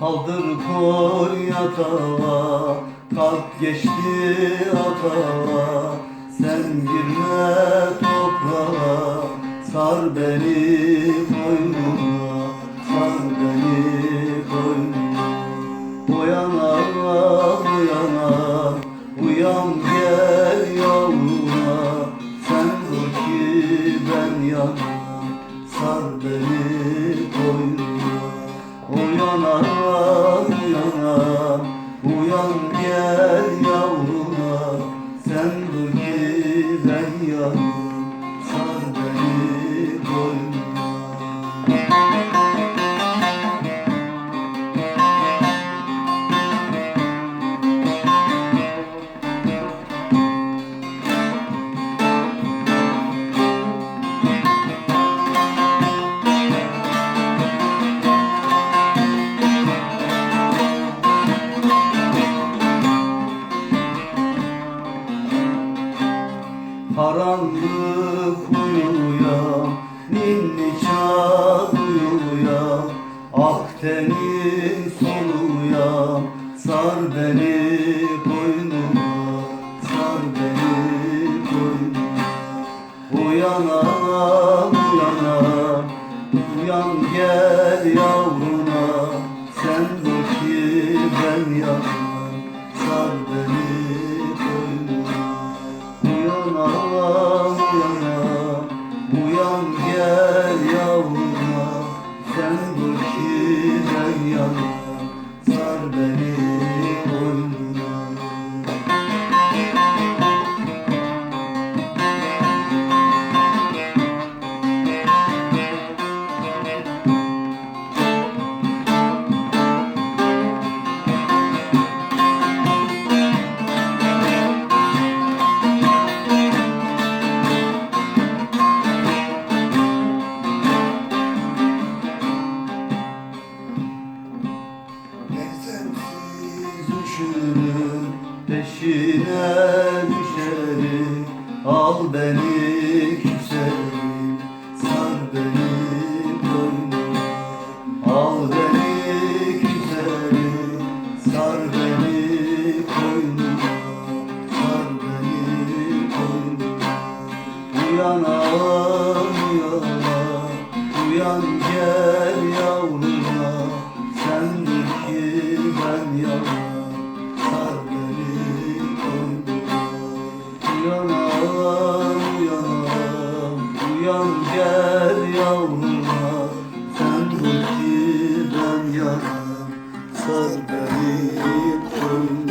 Kaldır koy yatağa Kalk geçti atağa. Sen girme toprağa Sar beni koynuna Sar beni koynuna Uyana Uyan gel yavruma. Sen dur ben yana Sar beni koynuna Karanlık uyuya, ninni çağrıya Akdeniz soluya, sar beni koynuma Sar beni koynuma Uyana uyana, uyan gel yavruna Sen dur ki ben yana, sar beni Üşürüm peşine düşerim. Al beni küserim sar beni koynuna Al beni küserim sar beni koynuna Sar beni koynuna Uyana uyana Uyan gel yavruma Uyana uyana Uyan gel yavruma Sen dur ki ben yana Sar beni